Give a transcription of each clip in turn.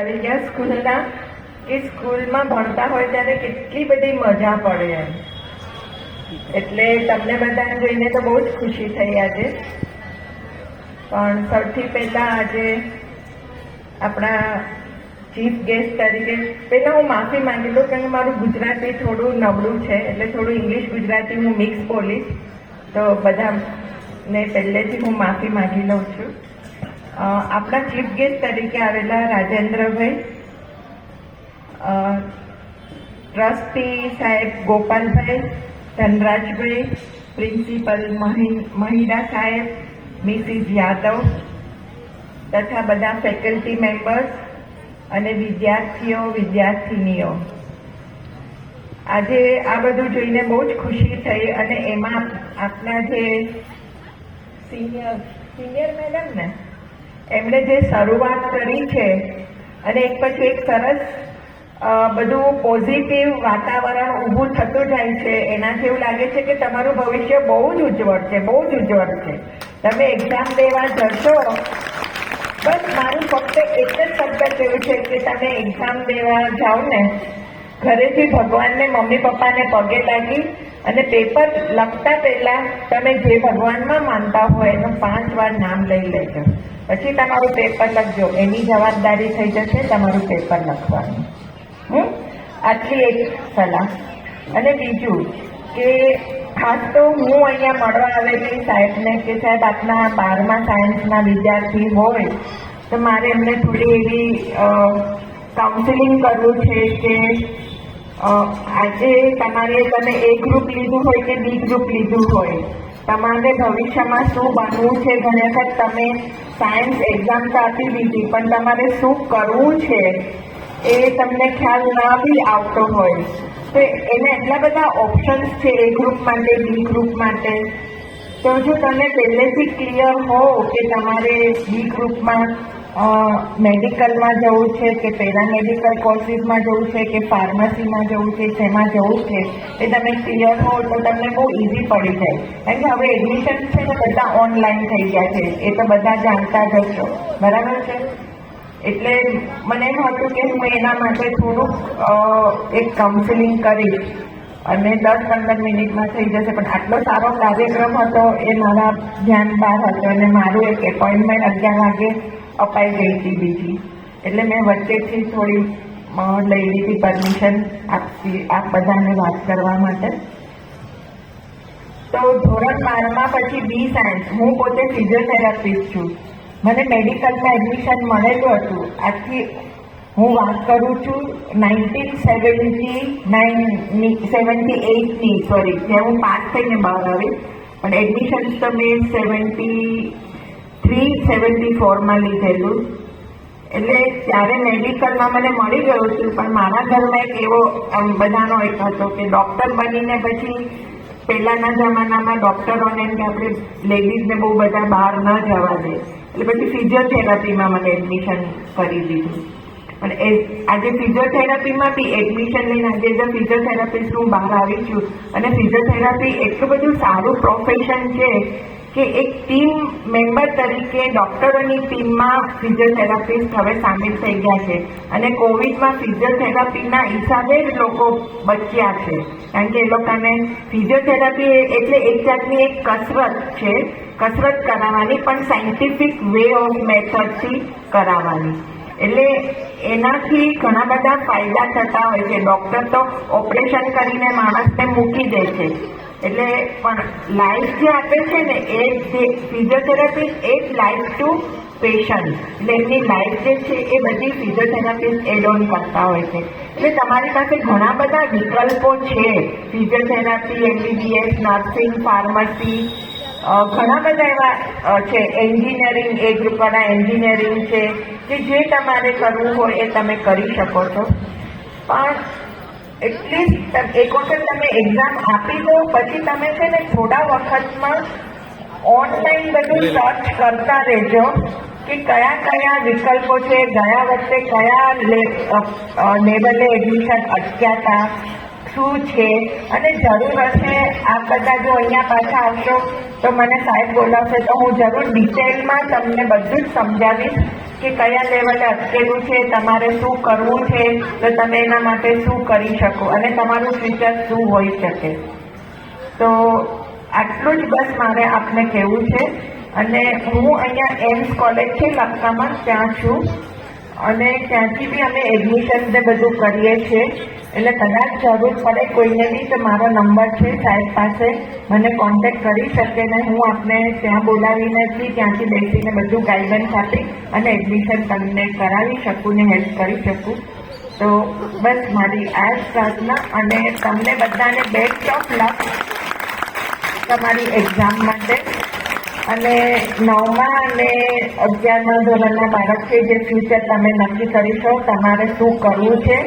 આવી ગયા સ્કૂલના. કે સ્કૂલમાં ભણતા હોય ત્યારે કેટલી બધી મજા પડે એમ. એટલે તમને બધાને જોઈને તો બહુ જ ખુશી થઈ આજે. પણ સૌથી પહેલા આજે આપણા ચીફ ગેસ્ટ તરીકે પહેલા હું માફી માંગી લઉં કારણ કે મારું ગુજરાતી થોડું નબળું છે એટલે થોડું ઇંગ્લિશ ગુજરાતી હું મિક્સ બોલીશ. તો બધાને પહેલેથી હું માફી માંગી લઉં છું. આપણા ચીફ ગેસ્ટ તરીકે આવેલા રાજેન્દ્રભાઈ ટ્રસ્ટી સાહેબ ગોપાલભાઈ, ધનરાજભાઈ, પ્રિન્સિપલ મહી- મહિડા સાહેબ, મિસિસ યાદવ તથા બધા ફેકલ્ટી મેમ્બર્સ અને વિદ્યાર્થીઓ, વિદ્યાર્થિનીઓ. આજે આ બધું જોઈને બહુ જ ખુશી થઈ અને એમાં આપના જે સિનિયર સિનિયર મેડમ ને એમણે જે શરૂઆત કરી છે અને એક પછી એક સરસ બધું પોઝિટિવ વાતાવરણ ઊભું થતું જાય છે. એનાથી એવું લાગે છે કે તમારું ભવિષ્ય બહુ જ ઉજ્જવળ છે, બહુ જ ઉજ્જવળ છે. તમે એક્ઝામ દેવા જશો, બસ મારું ફક્ત એક જ શબ્દ કેવું છે કે તમે એક્ઝામ દેવા જાઓ ને, ઘરેથી ભગવાનને, મમ્મી પપ્પાને પગે લાગી અને પેપર લખતા પહેલા તમે જે ભગવાનમાં માનતા હોય એનું પાંચ વાર નામ લઈ લેજો. પછી તમારું પેપર લખજો. એની જવાબદારી થઈ જશે, તમારું પેપર લખવાનું. હમ? આટલી એક સલાહ. અને બીજું કે ખાસ તો હું અહીંયા મળવા આવેલી સાહેબને કે સાહેબ આપના બારમા સાયન્સના વિદ્યાર્થી હોય, તો મારે એમને થોડી એવી કાઉન્સિલિંગ કરવું છે કે આજે તમારે તમે એ ગ્રુપ લીધું હોય કે બી ગ્રુપ લીધું હોય, તમારે ભવિષ્યમાં શું બનવું છે? ઘણી વખત તમે સાયન્સ એક્ઝામ તો આપી દીધી, પણ તમારે શું કરવું છે એ તમને ખ્યાલ ના બી આવતો હોય. તો એના એટલા બધા ઓપ્શન્સ છે એ ગ્રુપ માટે, બી ગ્રુપ માટે. તો જો તમે પહેલેથી ક્લિયર હો કે તમારે બી ગ્રુપમાં મેડિકલમાં જવું છે કે પેરામેડિકલ કોર્સિસમાં જવું છે કે ફાર્મસીમાં જવું છે, જેમાં જવું છે, એ તમે ક્લિયર હો તો તમને બહુ ઇઝી પડી જાય. કારણ કે હવે એડમિશન છે ને બધા ઓનલાઈન થઈ ગયા છે, એ તો બધા જાણતા જ હશો. બરાબર છે? એટલે મને એમ હતું કે હું એના માટે થોડુંક એક કાઉન્સિલિંગ કરીશ. અને દસ પંદર મિનિટમાં થઈ જશે, પણ આટલો સારો કાર્યક્રમ હતો, એ મારા ધ્યાન બહાર હતો અને મારું એક એપોઇન્ટમેન્ટ અગિયાર વાગે અપાઈ ગઈ હતી બીજી. એટલે મેં વચ્ચેથી થોડી લઈ લીધી પરમિશન આપતી આપ બધાને વાત કરવા માટે. તો ધોરણ બારમાં પછી બી સાયન્સ હું પોતે ફિઝિયોથેરાપિસ્ટ છું. મને મેડિકલમાં એડમિશન મળેલું હતું. આજથી હું વાત કરું છું નાઇન્ટીન સેવન્ટી નાઇન સેવન્ટી એઇટની સોરી જે હું પાસ થઈને બહાર આવી. પણ એડમિશન તો મેં સેવન્ટી થ્રી સેવન્ટી ફોરમાં લીધેલું. એટલે ત્યારે મેડિકલમાં મને મળી ગયું હતું, પણ મારા ઘરમાં એક એવો, આમ બધાનો એક હતો કે ડૉક્ટર બનીને પછી પહેલાંના જમાનામાં ડૉક્ટરોને કે આપણે લેડીઝને બહુ બધા બહાર ન જવા દે. એટલે પછી ફિઝિયોથેરાપીમાં મને એડમિશન કરી દીધું. પણ એ, આજે ફિઝિયોથેરાપીમાં બી એડમિશન લઈને આજે એઝ અ ફિઝિયોથેરાપિસ્ટ હું બહાર આવી છું, અને ફિઝિયોથેરાપી એટલું બધું સારું પ્રોફેશન છે કે એક ટીમ મેમ્બર તરીકે ડૉક્ટરોની ટીમમાં ફિઝિયોથેરાપિસ્ટ હવે સામેલ થઈ ગયા છે. અને કોવિડમાં ફિઝિયોથેરાપીના હિસાબે જ લોકો બચ્યા છે. કારણ કે એ લોકોને ફિઝિયોથેરાપી એટલે એક જાતની એક કસરત છે. કસરત કરાવવાની પણ સાયન્ટિફિક વે ઓફ મેથડથી કરાવવાની. એટલે એનાથી ઘણા બધા ફાયદા થતા હોય છે. ડૉક્ટર તો ઓપરેશન કરીને માણસને મૂકી દે છે. એટલે પણ લાઈફ જે આપે છે ને, એ ફિઝિયોથેરાપિસ્ટ એ લાઈફ ટુ પેશન્ટ એટલે એમની લાઈફ જે છે, એ બધી ફિઝિયોથેરાપિસ્ટ એડ કરતા હોય છે. એટલે તમારી પાસે ઘણા બધા વિકલ્પો છે. ફિઝિયોથેરાપી એમબીબીએસ નર્સિંગ ફાર્મસી ઘણા બધા એવા છે. એન્જિનિયરિંગ એ ગ્રુપવાળા એન્જિનિયરિંગ છે, કે જે તમારે કરવું હોય એ તમે કરી શકો છો. પણ એટલીસ્ટ એક વખત તમે એક્ઝામ આપી દો, પછી તમે છે ને થોડા વખતમાં ઓનલાઈન બધું સર્ચ કરતા રહેજો કે કયા કયા વિકલ્પો છે, ગયા વખતે કયા લેવલે એડમિશન અટક્યા હતા શું છે? અને જરૂર હશે આ બધા જો અહીંયા પાછા આવશો, તો મને સાહેબ બોલાવશે, તો હું જરૂર ડિટેલમાં તમને બધું જ સમજાવીશ. કે કયા લેવલે અટકેલું છે, તમારે શું કરવું છે, તો તમે એના માટે શું કરી શકો અને તમારું ફ્યુચર શું હોઈ શકે. તો આટલું જ બસ મારે આપને કહેવું છે. અને હું અહીંયા એમ્સ કોલેજ છે લખતામાં ત્યાં છું. અને ત્યાંથી બી અમે એડમિશન ને બધું કરીએ છીએ. એટલે કદાચ જરૂર પડે કોઈને બી તો મારો નંબર છે સાહેબ પાસે, મને કોન્ટેક્ટ કરી શકે ને હું આપને ત્યાં બોલાવીને ત્યાંથી બેસીને બધું ગાઈડન્સ આપી અને એડમિશન તમને કરાવી શકું ને હેલ્પ કરી શકું. તો બસ મારી આ જ પ્રાર્થના અને તમને બધાને બેસ્ટ ઓફ લક તમારી એક્ઝામ માટે. અને નવમા અને અગિયારમા ધોરણના બાળક છે જે ફ્યુચર તમે નક્કી કરીશો તમારે શું કરવું છે,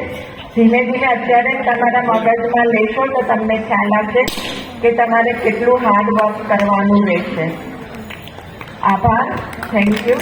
ધીમે ધીમે અત્યારે તમારા મગજમાં લેશો તો તમને ખ્યાલ આવશે કે તમારે કેટલું હાર્ડ વર્ક કરવાનું રહેશે. આભાર. Thank you